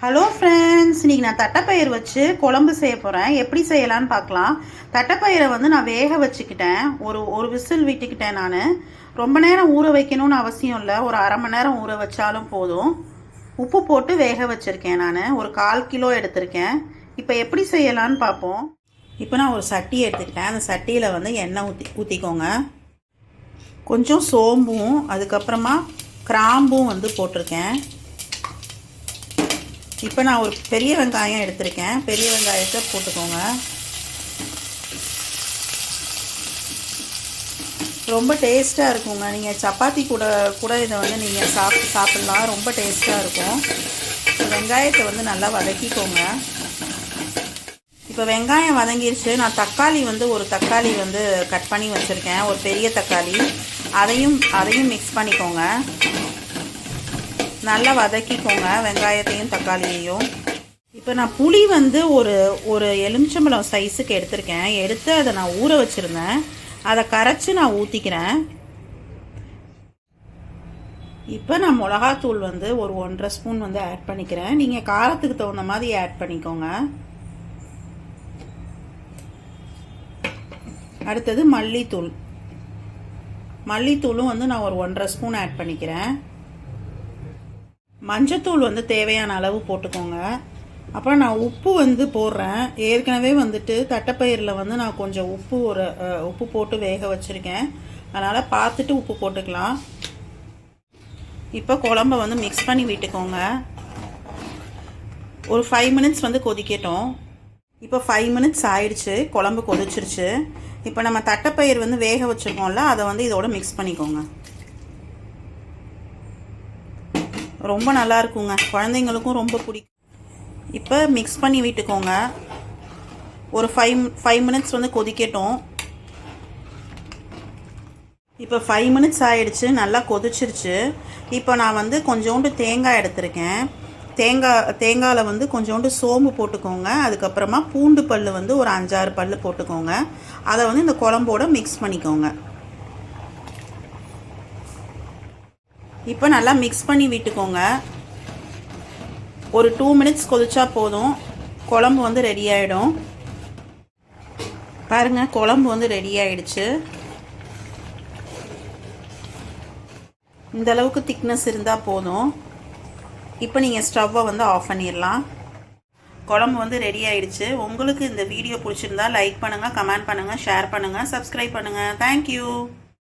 Hello friends இன்றைக்கி நான் தட்டைப்பயிர் வச்சு குழம்பு செய்ய போகிறேன் எப்படி செய்யலான்னு பார்க்கலாம். தட்டைப்பயிரை வந்து நான் வேக வச்சுக்கிட்டேன். ஒரு ஒரு விசில் விட்டுக்கிட்டேன் நான். ரொம்ப நேரம் ஊற வைக்கணும்னு அவசியம் இல்லை. ஒரு அரை மணி நேரம் ஊற வச்சாலும் போதும். உப்பு போட்டு வேக வச்சுருக்கேன் நான். ஒரு கால் கிலோ எடுத்திருக்கேன். இப்போ எப்படி செய்யலான்னு பார்ப்போம். இப்போ நான் ஒரு சட்டி எடுத்துக்கிட்டேன். அந்த சட்டியில் வந்து எண்ணெய் ஊற்றி ஊற்றிக்கோங்க கொஞ்சம் சோம்பும் அதுக்கப்புறமா கிராம்பும் வந்து போட்டிருக்கேன். இப்போ நான் ஒரு பெரிய வெங்காயம் எடுத்திருக்கேன். பெரிய வெங்காயத்தை போட்டுக்கோங்க. ரொம்ப டேஸ்ட்டாக இருக்குங்க. நீங்கள் சப்பாத்தி கூட கூட இதை வந்து நீங்கள் சாப்பிட்டு சாப்பிட்லாம். ரொம்ப டேஸ்ட்டாக இருக்கும். வெங்காயத்தை வந்து நல்லா வதக்கிக்கோங்க. இப்போ வெங்காயம் வதங்கிருச்சு. நான் தக்காளி வந்து ஒரு தக்காளி வந்து கட் பண்ணி வச்சுருக்கேன். ஒரு பெரிய தக்காளி. அதையும் அதையும் மிக்ஸ் பண்ணிக்கோங்க. நல்லா வதக்கிக்கோங்க வெங்காயத்தையும் தக்காளியையும். இப்போ நான் புளி வந்து ஒரு ஒரு எலுமிச்சம்பழம் சைஸுக்கு எடுத்திருக்கேன். எடுத்து அதை நான் ஊற வச்சுருந்தேன். அதை கரைச்சி நான் ஊற்றிக்கிறேன் இப்போ நான் மிளகாத்தூள் வந்து ஒரு ஒன்றரை ஸ்பூன் வந்து ஆட் பண்ணிக்கிறேன். நீங்கள் காரத்துக்கு தகுந்த மாதிரி ஆட் பண்ணிக்கோங்க. அடுத்தது மல்லித்தூள். மல்லித்தூளும் வந்து நான் ஒரு ஒன்றரை ஸ்பூன் ஆட் பண்ணிக்கிறேன். மஞ்சத்தூள் வந்து தேவையான அளவு போட்டுக்கோங்க. அப்புறம் நான் உப்பு வந்து போடுறேன். ஏற்கனவே வந்துட்டு தட்டைப்பயிரில் வந்து நான் கொஞ்சம் உப்பு ஒரு உப்பு போட்டு வேக வச்சுருக்கேன். அதனால் பார்த்துட்டு உப்பு போட்டுக்கலாம். இப்போ குழம்ப வந்து மிக்ஸ் பண்ணி விட்டுக்கோங்க. ஒரு ஃபைவ் மினிட்ஸ் வந்து கொதிக்கட்டும். இப்போ ஃபைவ் மினிட்ஸ் ஆயிடுச்சு. குழம்பு கொதிச்சிருச்சு. இப்போ நம்ம தட்டைப்பயிர் வந்து வேக வச்சுருக்கோம்ல அதை வந்து இதோட மிக்ஸ் பண்ணிக்கோங்க. ரொம்ப நல்லா இருக்குங்க. குழந்தைங்களுக்கும் ரொம்ப பிடிக்கும். இப்போ மிக்ஸ் பண்ணி விட்டுக்கோங்க. ஒரு ஃபைவ் ஃபைவ் மினிட்ஸ் வந்து கொதிக்கட்டும். இப்போ ஃபைவ் மினிட்ஸ் ஆகிடுச்சு நல்லா கொதிச்சிருச்சு. இப்போ நான் வந்து கொஞ்சோண்டு தேங்காய் எடுத்திருக்கேன். தேங்காய் தேங்காயில் வந்து கொஞ்சோண்டு சோம்பு போட்டுக்கோங்க. அதுக்கப்புறமா பூண்டு பல் வந்து ஒரு அஞ்சாறு பல் போட்டுக்கோங்க. அதை வந்து இந்த குழம்போட மிக்ஸ் பண்ணிக்கோங்க. இப்போ நல்லா மிக்ஸ் பண்ணி விட்டுக்கோங்க. ஒரு டூ மினிட்ஸ் கொதிச்சா போதும். குழம்பு வந்து ரெடி ஆகிடும் பாருங்க குழம்பு வந்து ரெடி ஆகிடுச்சு இந்த அளவுக்கு திக்னஸ் இருந்தால் போதும். இப்போ நீங்கள் ஸ்டவ்வை வந்து ஆஃப் பண்ணிடலாம் குழம்பு வந்து ரெடி ஆயிடுச்சு. உங்களுக்கு இந்த வீடியோ பிடிச்சிருந்தா லைக் பண்ணுங்கள் கமெண்ட் பண்ணுங்கள் ஷேர் பண்ணுங்கள் சப்ஸ்கிரைப் பண்ணுங்கள் தேங்க்யூ